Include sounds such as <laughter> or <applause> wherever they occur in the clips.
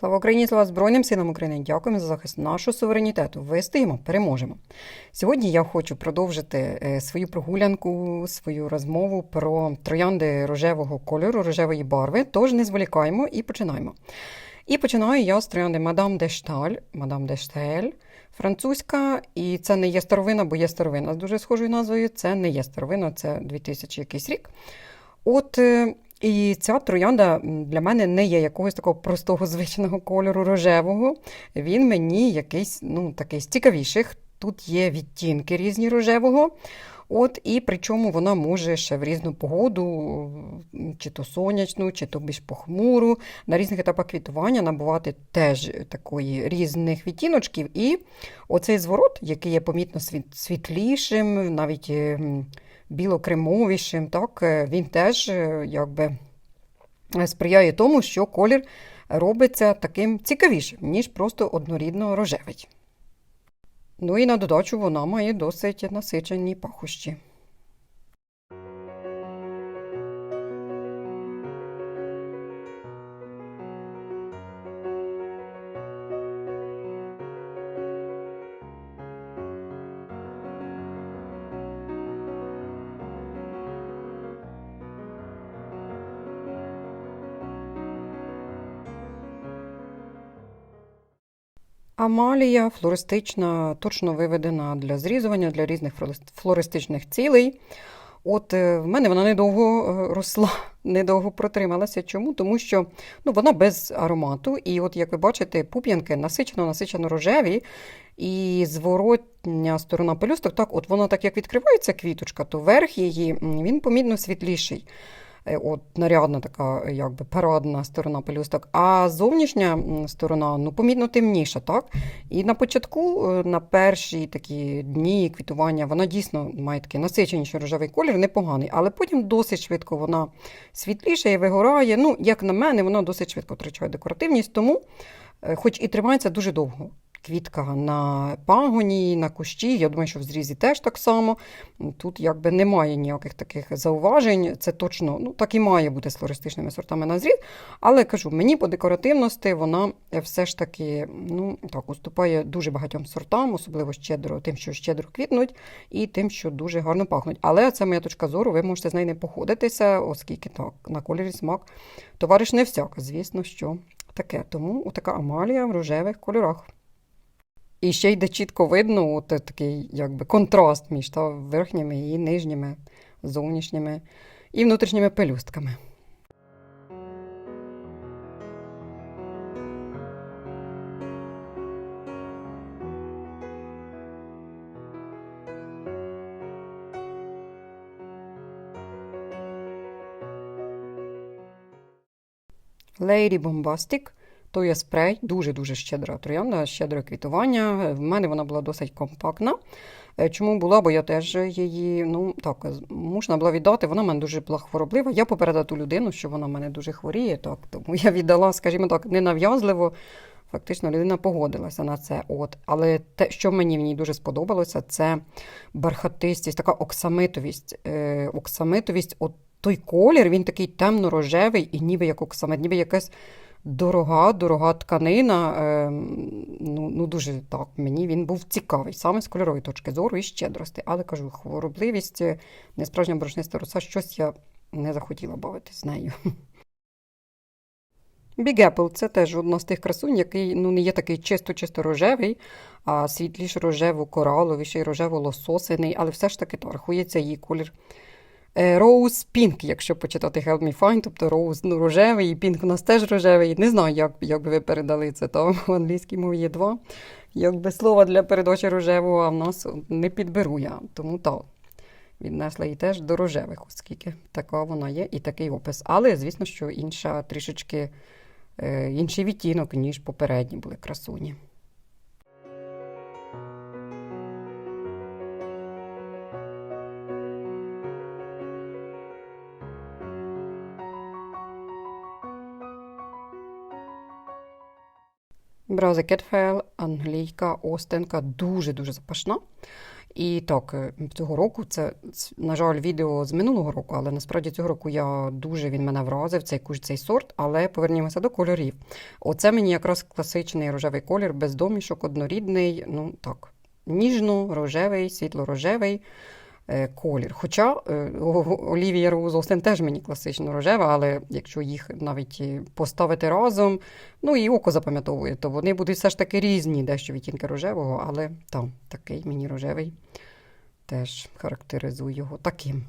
Слава Україні, слава Збройним силам України! Дякуємо за захист нашого суверенітету. Вистоїмо, переможемо. Сьогодні я хочу продовжити е, свою прогулянку, свою розмову про троянди рожевого кольору, рожевої барви. Тож не зволікаємо і починаємо. І починаю я з троянди Мадам де Шталь, Мадам де Штель, французька, і це не є старовина, бо є старовина з дуже схожою назвою. Це не є старовина, це 2000 якийсь рік. От. І ця троянда для мене не є якогось такого простого звичного кольору рожевого. Він мені якийсь ну, такий з цікавіших. Тут є відтінки різні рожевого. От, і причому вона може ще в різну погоду, чи то сонячну, чи то більш похмуру, на різних етапах квітування набувати теж такої різних відтіночків. І оцей зворот, який є помітно світлішим, навіть е, м, білокремовішим, так, е, він теж е, якби е, сприяє тому, що колір робиться таким цікавішим, ніж просто однорідно рожевий. Ну і на додачу вона має досить насичені пахощі. Амалія флористична, точно виведена для зрізування, для різних флористичних цілей. От е, в мене вона недовго е, росла, <laughs> недовго протрималася. Чому? Тому що ну, вона без аромату. І от, як ви бачите, пуп'янки насичено, насичено рожеві. І зворотня сторона пелюсток, так, от вона так як відкривається квіточка, то верх її він помітно світліший. Е, От нарядна така, е, якби парадна сторона пелюсток, а зовнішня сторона ну, помітно темніша, так? І на початку, е, на перші такі дні квітування, вона дійсно має такий насиченіший рожевий колір, непоганий, але потім досить швидко вона світліша і вигорає. Ну, як на мене, вона досить швидко втрачає декоративність, тому, хоч і тримається дуже довго. Квітка на пагоні, на кущі. Я думаю, що в зрізі теж так само. Тут якби немає ніяких таких зауважень. Це точно ну, так і має бути з флористичними сортами на зріз. Але кажу, мені по декоративності вона все ж таки ну, так, уступає дуже багатьом сортам, особливо щедро, тим, що щедро квітнуть, і тим, що дуже гарно пахнуть. Але це моя точка зору, ви можете з нею не походитися, оскільки так, на кольорі смак товариш не всяк, звісно, що таке. Тому така амалія в рожевих кольорах. І ще йде чітко видно от такий якби, контраст між та, верхніми і нижніми, зовнішніми і внутрішніми пелюстками. Lady Bombastic то є спрей, дуже-дуже щедра троянда, щедре квітування. В мене вона була досить компактна. Е, Чому була? Бо я теж її ну так можна була віддати. Вона в мене дуже була хвороблива. Я попередила ту людину, що вона в мене дуже хворіє, так тому я віддала, скажімо так, ненав'язливо. Фактично людина погодилася на це. От. Але те, що мені в ній дуже сподобалося, це бархатистість, така оксамитовість. Е, оксамитовість, от той колір, він такий темно-рожевий і ніби як оксамит, ніби якась дорога, дорога тканина. Е, ну, ну дуже так, мені він був цікавий, саме з кольорової точки зору і щедрості. Але кажу, хворобливість, несправжня борошниста роса, щось я не захотіла бавитись з нею. Apple – це теж одна з тих красунь, який ну, не є такий чисто-чисто рожевий, а світліш рожево-кораловіший, рожево-лососиний, але все ж таки то рахується її колір Rose Pink, якщо почитати Help Me Find, тобто Rose ну, рожевий, і Pink у нас теж рожевий. Не знаю, як, як ви передали це. Там <laughs> в англійській мові є два. Якби слова для передачі рожевого, а в нас не підберу я. Тому так. Віднесла її теж до рожевих, оскільки така вона є і такий опис. Але, звісно, що інша трішечки е, інший відтінок, ніж попередні були красуні. Брауза Кетфел, англійка, остенка, дуже-дуже запашна. І так, е, цього року це, на жаль, відео з минулого року, але насправді цього року я дуже він мене вразив, цей кущ, цей сорт, але повернімося до кольорів. Оце мені якраз класичний рожевий колір, без домішок, однорідний, ну так, ніжно-рожевий, світло-рожевий колір. Хоча е, Олівія Роуз Остен теж мені класично рожева, але якщо їх навіть поставити разом, ну і око запам'ятовує, то вони будуть все ж таки різні, дещо відтінки рожевого, але там такий мені рожевий теж характеризую його таким.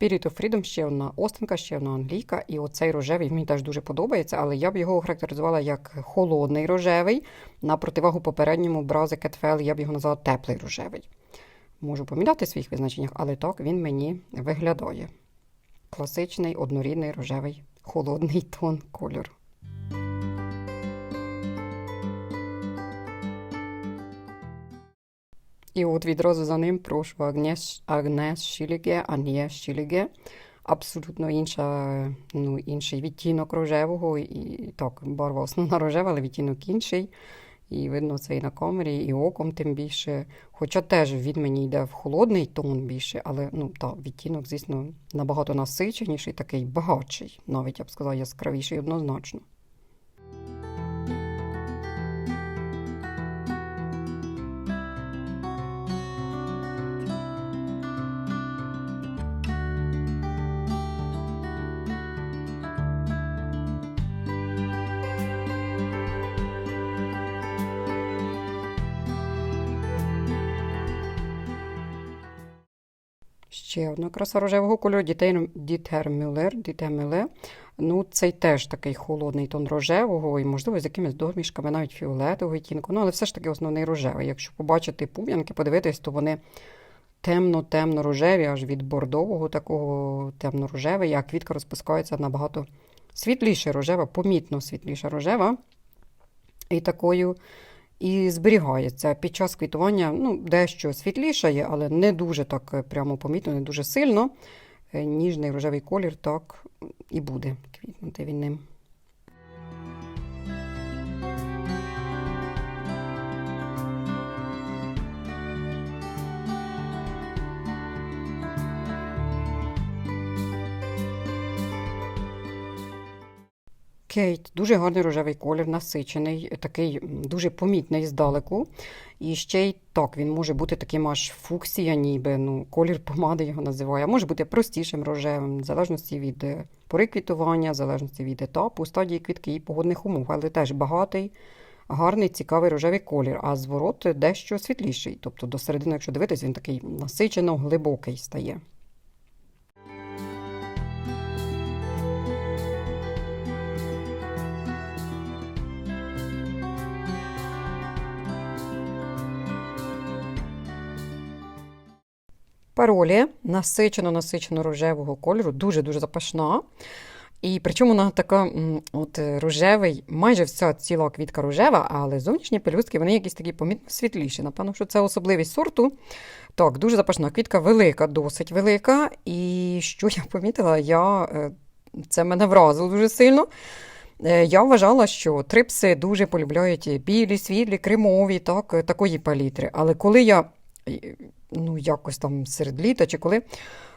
Spirit of Freedom ще одна остинка, ще одна англійка. І оцей рожевий мені теж дуже подобається, але я б його характеризувала як холодний рожевий. На противагу попередньому брази Кетфел я б його назвала теплий рожевий. Можу поміняти в своїх визначеннях, але так він мені виглядає. Класичний однорідний рожевий холодний тон кольору. І от відразу за ним прошу Агнес, Агнес Шіліге, Анє Шіліге. Абсолютно інша, ну, інший відтінок рожевого. І так, барва основна рожева, але відтінок інший. І видно це і на камері, і оком тим більше. Хоча теж він мені йде в холодний тон більше, але ну, та, відтінок, звісно, набагато насиченіший, такий багатший, навіть я б сказала, яскравіший однозначно. Ще одна краса рожевого кольору Дітер Мюллер. Ну, цей теж такий холодний тон рожевого, і, можливо, з якимись домішками, навіть фіолетового відтінку. Ну, але все ж таки основний рожевий. Якщо побачити пуп'янки, подивитись, то вони темно-темно рожеві, аж від бордового такого темно-рожевий, а квітка розпускається набагато світліше рожева, помітно світліша рожева. І такою і зберігається. Під час квітування ну, дещо світлішає, але не дуже так е, прямо помітно, не дуже сильно. Е, Ніжний рожевий колір так і буде квітнути він ним. Кейт, дуже гарний рожевий колір, насичений, такий дуже помітний здалеку. І ще й так, він може бути таким аж фуксія, ніби ну, колір помади його називає. Може бути простішим рожевим, в залежності від е, пори квітування, в залежності від етапу, стадії квітки і погодних умов, але теж багатий, гарний, цікавий рожевий колір, а зворот дещо світліший. Тобто до середини, якщо дивитись, він такий насичено глибокий стає. Паролі насичено насичено рожевого кольору, дуже-дуже запашна. І причому вона така от е, рожевий, майже вся ціла квітка рожева, але зовнішні пелюстки вони якісь такі помітно світліші. Напевно, що це особливість сорту. Так, дуже запашна квітка, велика, досить велика. І що я помітила, я, е, це мене вразило дуже сильно. Е, Я вважала, що трипси дуже полюбляють білі, світлі, кремові, так, такої палітри. Але коли я ну, якось там серед літа, чи коли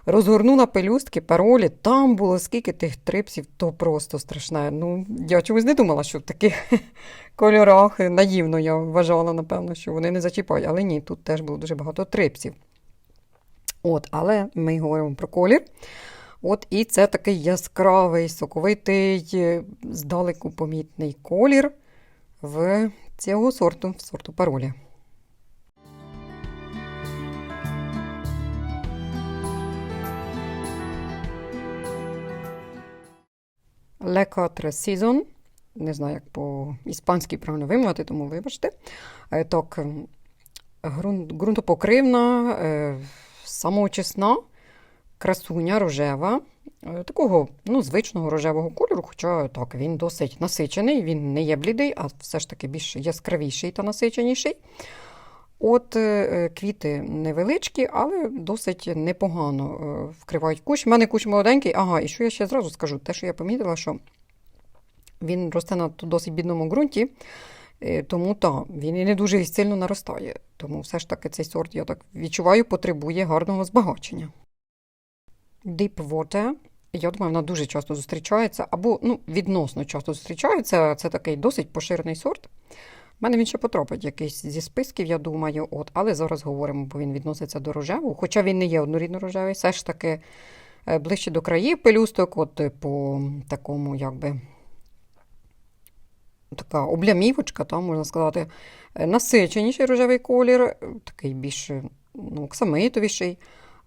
розгорнула пелюстки, паролі, там було скільки тих трипсів, то просто страшне. Ну, я чомусь не думала, що в таких <laughs> кольорах наївно я вважала, напевно, що вони не зачіпають. Але ні, тут теж було дуже багато трипсів. От, але ми говоримо про колір. От, і це такий яскравий, соковитий, здалеку помітний колір в цього сорту, в сорту паролі. Quatre Season. Не знаю, як по-іспанськи правильно вимовити, тому вибачте. Е, Так, ґрунтопокривна, е, самоочисна, красуня рожева, е, такого ну, звичного рожевого кольору, хоча так, він досить насичений, він не є блідий, а все ж таки більш яскравіший та насиченіший. От е, квіти невеличкі, але досить непогано е, вкривають кущ. У мене кущ молоденький. Ага, і що я ще зразу скажу? Те, що я помітила, що він росте на досить бідному ґрунті, е, тому та, він і не дуже сильно наростає. Тому все ж таки цей сорт, я так відчуваю, потребує гарного збагачення. Deep Water. Я думаю, вона дуже часто зустрічається, або ну, відносно часто зустрічається. Це такий досить поширений сорт. У мене він ще потрапить якийсь зі списків, я думаю, от, але зараз говоримо, бо він відноситься до рожевого, хоча він не є однорідно рожевий, все ж таки е, ближче до країв пелюсток, от е, по такому, якби така облямівочка, там, можна сказати, е, насиченіший рожевий колір, такий більш ну, оксамитовіший.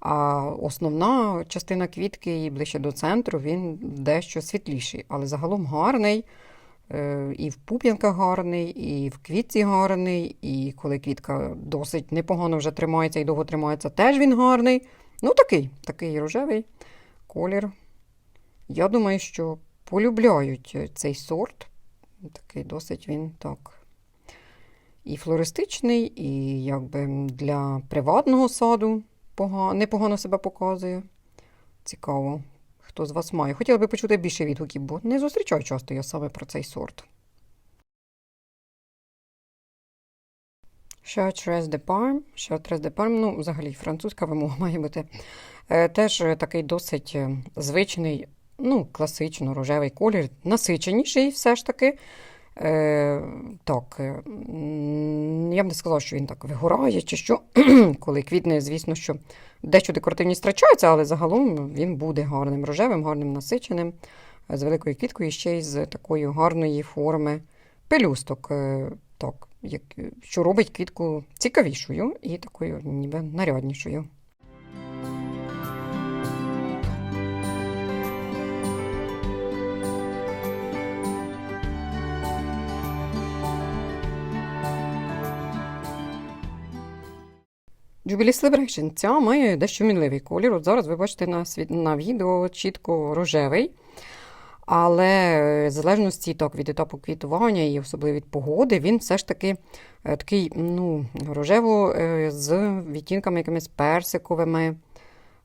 А основна частина квітки і ближче до центру він дещо світліший, але загалом гарний. Е, І в пуп'янках гарний, і в квітці гарний, і коли квітка досить непогано вже тримається і довго тримається, теж він гарний. Ну, такий, такий рожевий колір. Я думаю, що полюбляють е, цей сорт. Такий досить він так. І флористичний, і якби для приватного саду непогано себе показує. Цікаво, хто з вас має. Хотіла би почути більше відгуків, бо не зустрічаю часто я саме про цей сорт. Chartres de Parme. Chartres de Parme, ну, взагалі, французька вимога має бути. Е, Теж такий досить е, звичний, ну, класично рожевий колір, насиченіший все ж таки. Е, так, е, я б не сказала, що він так вигорає, чи що, <clears throat> коли квітне, звісно, що дещо декоративність втрачається, але загалом він буде гарним рожевим, гарним насиченим, е, з великою квіткою, і ще й з такої гарної форми пелюсток. е, Так, як, що робить квітку цікавішою і такою ніби наряднішою. Jubilee Celebration. Має дещо мінливий колір. От зараз ви бачите на, на відео чітко рожевий. Але в залежності так, від етапу квітування і особливо від погоди, він все ж таки е, такий ну, рожево е, з відтінками якимись персиковими.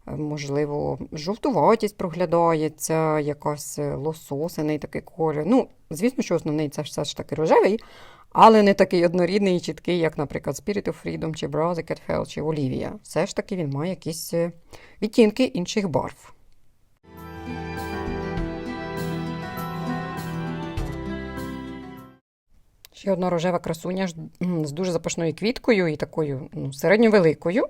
Е, Можливо, жовтуватість проглядається, якась лососиний такий колір. Ну, звісно, що основний це все ж таки рожевий, але не такий однорідний і чіткий, як, наприклад, Spirit of Freedom, чи Bra, The Cat Fell, чи Olivia. Все ж таки він має якісь е, відтінки інших барв. Ще одна рожева красуня з дуже запашною квіткою і такою ну, середньовеликою.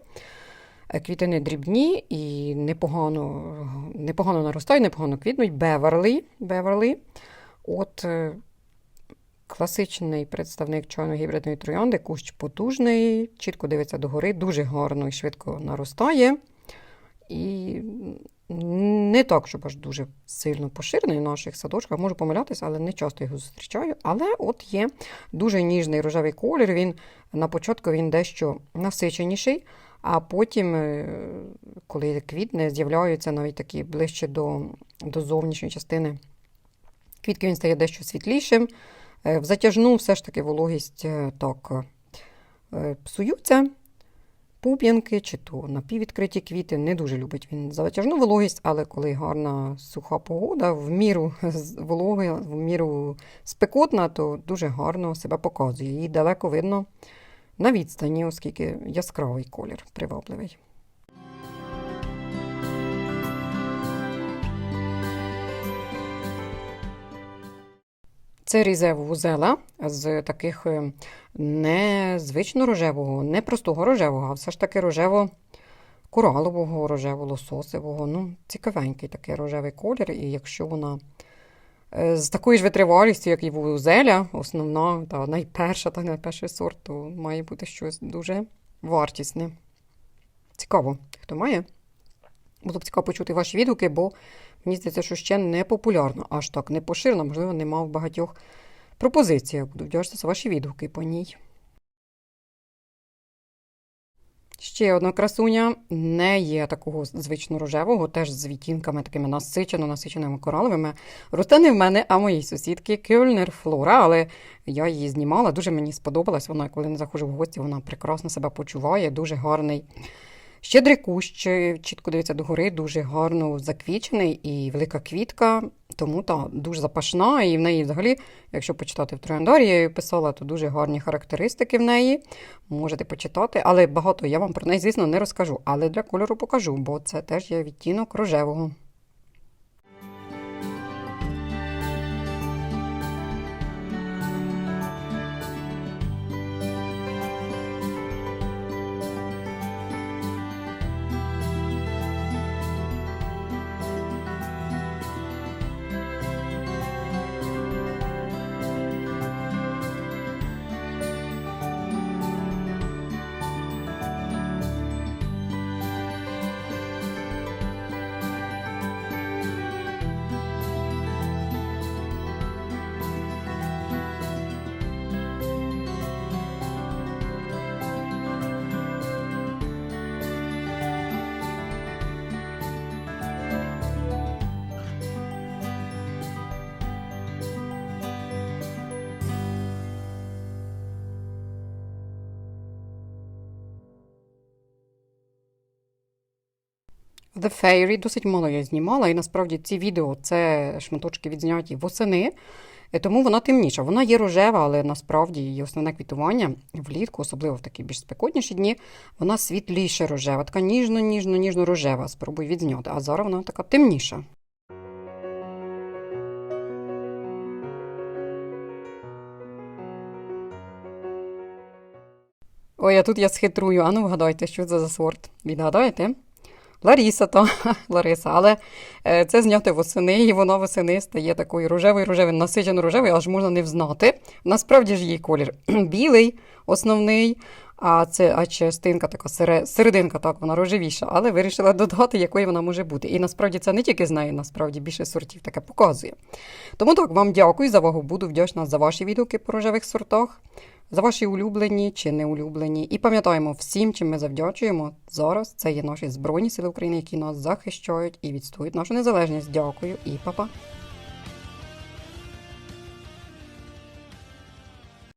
Е, Квіти не дрібні і непогано, непогано наростають, непогано квітнуть. Беверлі. Беверлі. От е, класичний представник чорно-гібридної троянди, кущ потужний, чітко дивиться догори, дуже гарно і швидко наростає. І не так, щоб аж дуже сильно поширений в наших садочках. Можу помилятися, але не часто його зустрічаю. Але от є дуже ніжний рожевий колір. Він на початку він дещо насиченіший, а потім, е, коли квітне, з'являються навіть такі ближче до, до зовнішньої частини. Квітки він стає дещо світлішим. Е, В затяжну все ж таки вологість е, так е, псуються. Пуп'янки чи то напіввідкриті квіти. Не дуже любить він затяжну вологість, але коли гарна суха погода, в міру <laughs> вологи, в міру спекотна, то дуже гарно себе показує. Її далеко видно на відстані, оскільки яскравий колір привабливий. Це різев вузела з таких е, не звично рожевого, не простого рожевого, а все ж таки рожево коралового, рожево лососевого. Ну, цікавенький такий рожевий колір. І якщо вона е, з такою ж витривалістю, як і вузеля, основна та найперша та найперший сорт, то має бути щось дуже вартісне. Цікаво, хто має. Було б цікаво почути ваші відгуки, бо мені здається, що ще не популярно, аж так не поширено, можливо, нема в багатьох пропозиціях. Буду вдячна за ваші відгуки по ній. Ще одна красуня не є такого звично рожевого, теж з відтінками такими насичено насиченими кораловими. Росте не в мене, а моїй сусідки Кюльнер Флора, але я її знімала, дуже мені сподобалась. Вона, коли не заходжу в гості, вона прекрасно себе почуває, дуже гарний. Щедрий кущ, чітко дивиться догори, дуже гарно заквічений і велика квітка, тому та дуже запашна. І в неї, взагалі, якщо почитати в трендарі, я її писала, то дуже гарні характеристики в неї. Можете почитати, але багато я вам про неї, звісно, не розкажу. Але для кольору покажу, бо це теж є відтінок рожевого. The Fairy досить мало я знімала, і насправді ці відео це шматочки відзняті восени, е, тому вона темніша. Вона є рожева, але насправді її основне квітування влітку, особливо в такі більш спекотніші дні, вона світліше рожева, така ніжно-ніжно-ніжно рожева. Спробуй відзняти. А зараз вона така темніша. Ой, а тут я схитрую. Ану, вгадайте, що це за сорт. Відгадаєте? Ларіса, то <laughs> Лариса, але е, це зняти восени, і вона восени стає такою рожевою, рожевою, насичено рожевою, аж можна не взнати. Насправді ж її колір <clears throat> білий, основний, а це а частинка така серединка, так, вона рожевіша, але вирішила додати, якою вона може бути. І насправді це не тільки з нею, насправді більше сортів таке показує. Тому так, вам дякую за увагу. Буду вдячна за ваші відгуки по рожевих сортах, за ваші улюблені чи не улюблені. І пам'ятаємо всім, чим ми завдячуємо зараз. Це є наші Збройні Сили України, які нас захищають і відстоюють нашу незалежність. Дякую і па-па!